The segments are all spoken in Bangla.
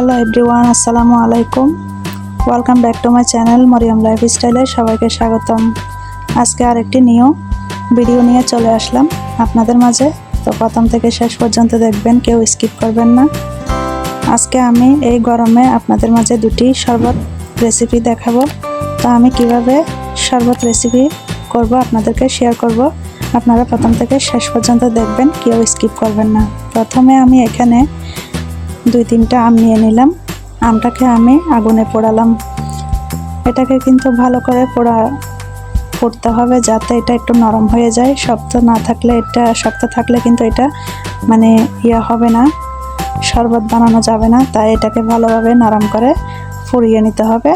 হ্যালো এভরিওয়ান আসসালামু আলাইকুম welcome back to my channel Mariyam life স্টাইলে সবাইকে স্বাগতম। আজকে আরেকটি নিউ ভিডিও নিয়ে চলে আসলাম আপনাদের মাঝে। তো প্রথম থেকে শেষ পর্যন্ত দেখবেন, কেউ স্কিপ করবেন না। আজকে আমি এই গরমে আপনাদের মাঝে দুটি শরবত রেসিপি দেখাবো। তো আমি কীভাবে শরবত রেসিপি করব আপনাদেরকে শেয়ার করব। আপনারা প্রথম থেকে শেষ পর্যন্ত দেখবেন, কেউ স্কিপ করবেন না। প্রথমে আমি এখানে দুই তিনটা আম নিয়ে নিলাম। আমটাকে আমি আগুনে পোড়ালাম। এটাকে কিন্তু ভালো করে পোড়া, পোড়তে হবে যাতে এটা একটু নরম হয়ে যায়। শক্ত না থাকলে এটা, শক্ত থাকলে কিন্তু এটা মানে ইয়া হবে না, শরবত বানানো যাবে না। তাই এটাকে ভালোভাবে নরম করে ফুরিয়ে নিতে হবে।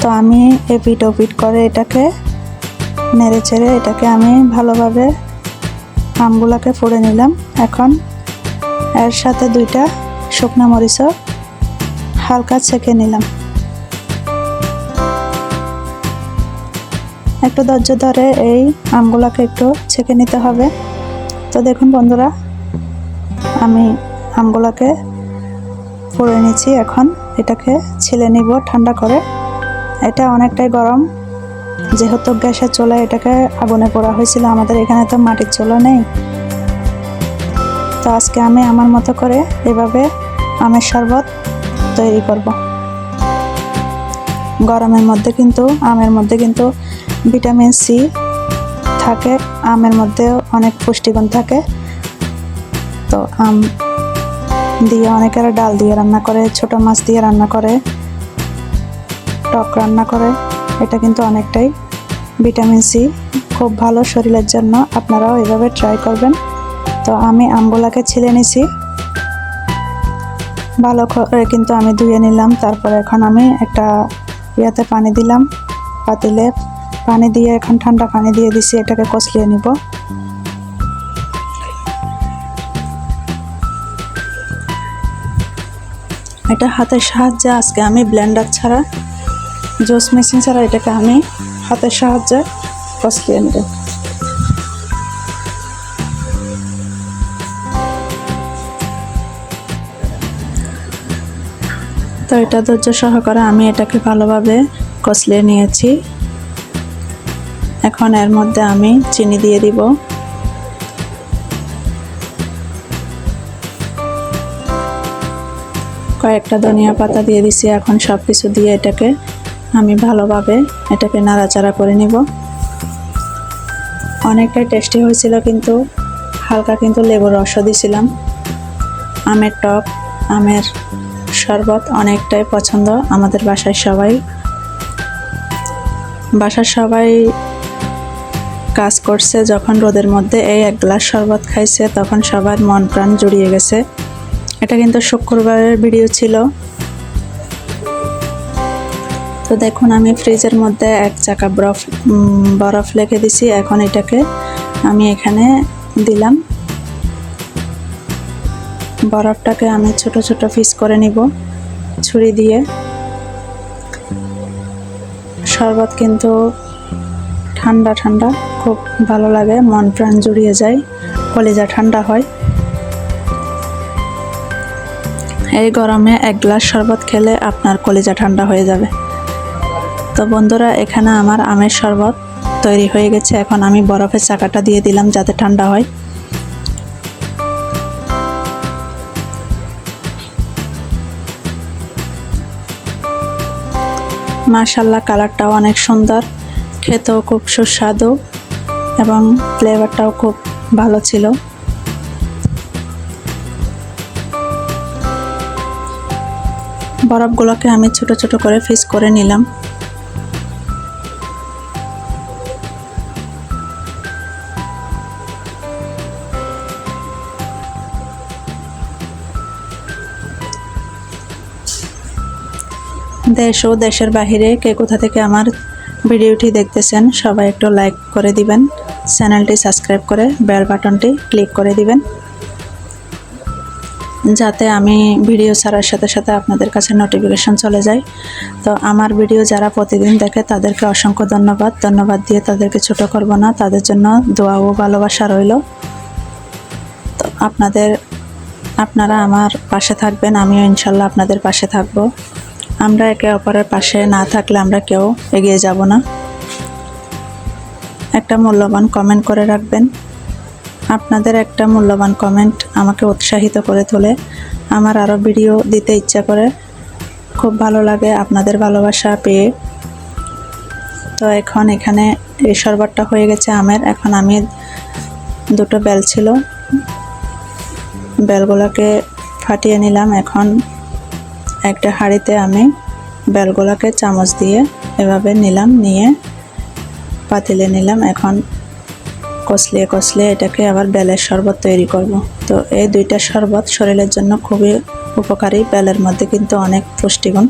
তো আমি এপিট ওপিট করে এটাকে নেড়ে চেড়ে এটাকে আমি ভালোভাবে আমগুলাকে ফুড়ে নিলাম। এখন এর সাথে দুইটা শুকনো মরিচও হালকা ছেঁকে নিলাম। একটু ধৈর্য ধরে এই আমগুলাকে একটু ছেঁকে নিতে হবে। তো দেখুন বন্ধুরা, আমি আমগুলাকে পুড়ে নিচ্ছি এখন এটাকে ছিলে নিব ঠান্ডা করে। এটা অনেকটাই গরম। যেহেতু গ্যাসের চুলায় এটাকে আগুনে পোড়া হয়েছিল, আমাদের এখানে তো মাটির চুলা নেই। তো আজকে আমি আমার মতো করে এভাবে আমের শরবত তৈরি করব। গরমের মধ্যে কিন্তু, আমের মধ্যে কিন্তু ভিটামিন সি থাকে, আমের মধ্যেও অনেক পুষ্টিগুণ থাকে। তো আম দিয়ে অনেকেরা ডাল দিয়ে রান্না করে, ছোট মাছ দিয়ে রান্না করে, টক রান্না করে। এটা কিন্তু অনেকটাই ভিটামিন সি। খুব ভালো শরীরের জন্য। আপনারাও এভাবে ট্রাই করবেন। তো আমি আমগুলাকে ছিলে নিছি ভালো করে কিন্তু আমি ধুয়ে নিলাম। তারপর এখন আমি একটা ইয়াতে পানি দিলাম, পাতিলে। পানি দিয়ে এখন ঠান্ডা পানি দিয়ে দিছি, এটাকে কষলিয়ে নিব। এটা হাতের সাহায্যে আজকে আমি ব্লেন্ডার ছাড়া, জুস মেশিন ছাড়া এটাকে আমি হাতের সাহায্যে কষলিয়ে নেব। তো এটা ধৈর্য সহকারে আমি এটাকে ভালোভাবে কষলিয়ে নিয়েছি। এখন এর মধ্যে আমি চিনি দিয়ে দিব। কয়েকটা ধনিয়া পাতা দিয়ে দিছি, এখন সব কিছু দিয়ে এটাকে আমি ভালোভাবে এটাকে নাড়াচাড়া করে নিব। অনেকটাই টেস্টি হয়েছিল কিন্তু, হালকা কিন্তু লেবুর রসও দিছিলাম। আমের টক, আমের শরবত অনেকটাই পছন্দ আমাদের বাসায় সবাই। বাসার সবাই কাজ করছে, যখন রোদের মধ্যে এই এক গ্লাস শরবত খাইছে, তখন সবার মন প্রাণ জুড়িয়ে গেছে। এটা কিন্তু শুক্রবারের ভিডিও ছিল। তো দেখুন, আমি ফ্রিজের মধ্যে এক চাকা বরফ বরফ লেখে দিছি, এখন এটাকে আমি এখানে দিলাম। বরফটাকে আমি ছোট ছোট পিস করে নিব, ছুরি দিয়ে। শরবত কিন্তু ঠান্ডা ঠান্ডা, খুব ভালো লাগে, মন প্রাণ জুড়িয়ে যায়, কলিজা ঠান্ডা হয়। এই গরমে এক গ্লাস শরবত খেলে আপনার কলিজা ঠান্ডা হয়ে যাবে। তো বন্ধুরা, এখানে আমার আমের শরবত তৈরি হয়ে গেছে। এখন আমি বরফের চাকাটা দিয়ে দিলাম যাতে ঠান্ডা হয়। মার্শাল্লাহ কালারটাও অনেক সুন্দর। খেতেও খুব সুস্বাদু এবং ফ্লেভারটাও খুব ভালো ছিল। বরফগুলোকে আমি ছোট ছোট করে ফিস করে নিলাম। দেশ ও দেশের বাহিরে কে কোথা থেকে আমার ভিডিওটি দেখতেছেন, সবাই একটু লাইক করে দিবেন, চ্যানেলটি সাবস্ক্রাইব করে বেল বাটনটি ক্লিক করে দিবেন, যাতে আমি ভিডিও ছাড়ার সাথে সাথে আপনাদের কাছে নোটিফিকেশন চলে যায়। তো আমার ভিডিও যারা প্রতিদিন দেখে, তাদেরকে অসংখ্য ধন্যবাদ। ধন্যবাদ দিয়ে তাদেরকে ছোট করব না, তাদের জন্য দোয়া ও ভালোবাসা রইল। তো আপনাদের, আপনারা আমার পাশে থাকবেন, আমিও ইনশাল্লাহ আপনাদের পাশে থাকব। আমরা একে অপরের পাশে না থাকলে আমরা কেউ এগিয়ে যাব না। একটা মূল্যবান কমেন্ট করে রাখবেন। আপনাদের একটা মূল্যবান কমেন্ট আমাকে উৎসাহিত করে তোলে। আমার আরও ভিডিও দিতে ইচ্ছা করে। খুব ভালো লাগে আপনাদের ভালোবাসা পেয়ে। তো এখন এখানে এই শরবতটা হয়ে গেছে আমের। এখন আমি দুটো বেল ছিল। বেলগুলোকে ফাটিয়ে নিলাম। এখন একটা হাঁড়িতে আমি বেলগুলোকে চামচ দিয়ে এভাবে নিলাম, নিয়ে পাতিলে নিলাম। এখন কষলিয়ে কষলিয়ে এটাকে আবার বেলের শরবত তৈরি করব। তো এই দুইটা শরবত শরীরের জন্য খুবই উপকারী, বেলের মধ্যে কিন্তু অনেক পুষ্টিগুণ।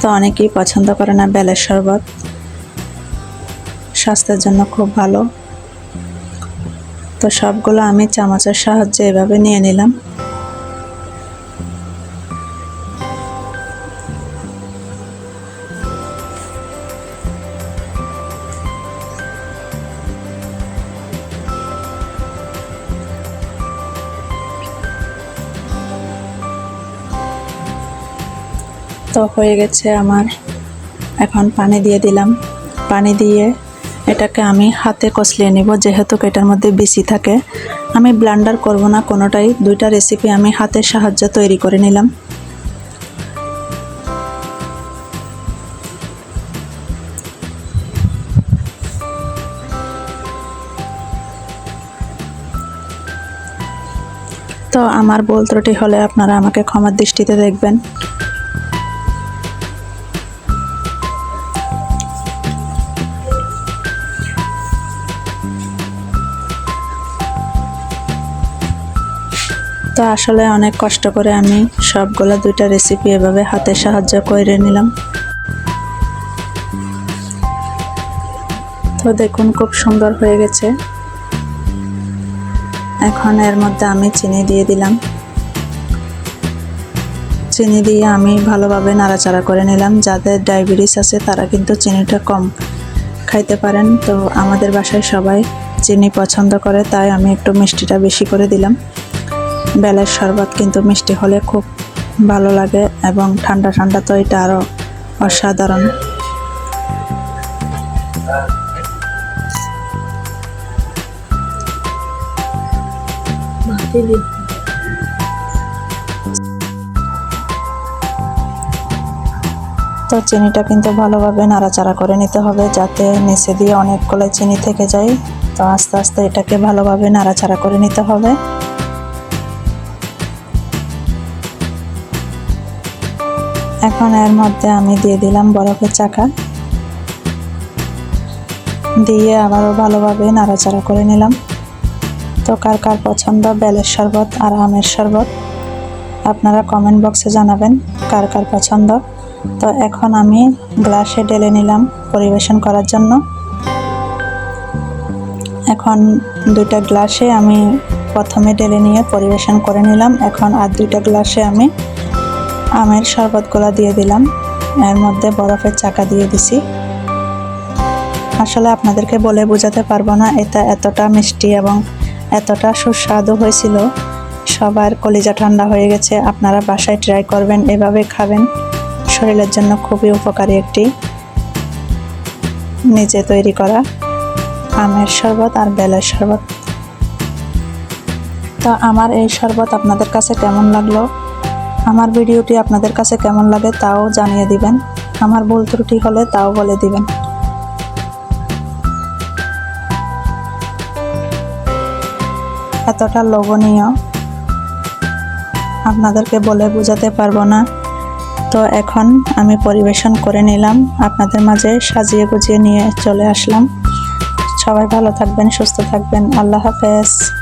তো অনেকেই পছন্দ করে না বেলের শরবত। স্বাস্থ্যের জন্য খুব ভালো। তো সবগুলো আমি চামচের সাহায্যে এভাবে নিয়ে নিলাম। তো হয়ে গেছে আমার। এখন পানি দিয়ে দিলাম। পানি দিয়ে এটাকে আমি হাতে কষলিয়ে নিব, যেহেতু এটার মধ্যে বেশি থাকে। আমি ব্লান্ডার করব না, কোনোটাই। দুইটা রেসিপি আমি হাতের সাহায্যে তৈরি করে নিলাম। তো আমার বল ত্রুটি হলে আপনারা আমাকে ক্ষমার দৃষ্টিতে দেখবেন। তো আসলে অনেক কষ্ট করে আমি সবগুলো দুইটা রেসিপি এভাবে হাতের সাহায্য করে নিলাম। তো দেখুন, খুব সুন্দর হয়ে গেছে। এখন এর মধ্যে আমি চিনি দিয়ে দিলাম। চিনি দিয়ে আমি ভালোভাবে নাড়াচাড়া করে নিলাম। যাদের ডায়াবেটিস আছে, তারা কিন্তু চিনিটা কম খাইতে পারেন। তো আমাদের বাসায় সবাই চিনি পছন্দ করে, তাই আমি একটু মিষ্টিটা বেশি করে দিলাম। বেলের শরবত কিন্তু মিষ্টি হলে খুব ভালো লাগে এবং ঠান্ডা ঠান্ডা তো এটা আরও অসাধারণ। তো চিনিটা কিন্তু ভালোভাবে নাড়াচাড়া করে নিতে হবে যাতে নিচে দিয়ে অনেকগুলো চিনি থেকে যায়। তো আস্তে আস্তে এটাকে ভালোভাবে নাড়াচাড়া করে নিতে হবে। এখন এর মধ্যে আমি দিয়ে দিলাম বরফের চাকা। দিয়ে আবারও ভালোভাবে নাড়াচাড়া করে নিলাম। তো কার কার পছন্দ, বেলের শরবত আর আমের শরবত, আপনারা কমেন্ট বক্সে জানাবেন কার কার পছন্দ। তো এখন আমি গ্লাসে ঢেলে নিলাম পরিবেশন করার জন্য। এখন দুইটা গ্লাসে আমি প্রথমে ঢেলে নিয়ে পরিবেশন করে নিলাম। এখন আর দুইটা গ্লাসে আমি আমের শরবতগুলো দিয়ে দিলাম। এর মধ্যে বরফের চাকা দিয়ে দিছি। আসলে আপনাদেরকে বলে বোঝাতে পারব না এটা এতটা মিষ্টি এবং এতটা সুস্বাদু হয়েছিল। সবার কলিজা ঠান্ডা হয়ে গেছে, আপনারা বাসায় ট্রাই করবেন, এভাবে খাবেন। শরীরের জন্য খুবই উপকারী একটি নিজে তৈরি করা আমের শরবত আর বেলের শরবত। তো আমার এই শরবত আপনাদের কাছে কেমন লাগল? আমার ভিডিওটি আপনাদের কাছে কেমন লাগে তাও জানিয়ে দিবেন। আমার ভুল ত্রুটি হলে তাও বলে দিবেন। এতটা লোভনীয়। আপনাদেরকে বলে বোঝাতে পারব না। তো এখন আমি পরিবেশন করে নিলাম। আপনাদের মাঝে সাজিয়ে গুজিয়ে নিয়ে চলে আসলাম। সবাই ভালো থাকবেন, সুস্থ থাকবেন। আল্লাহ হাফেজ।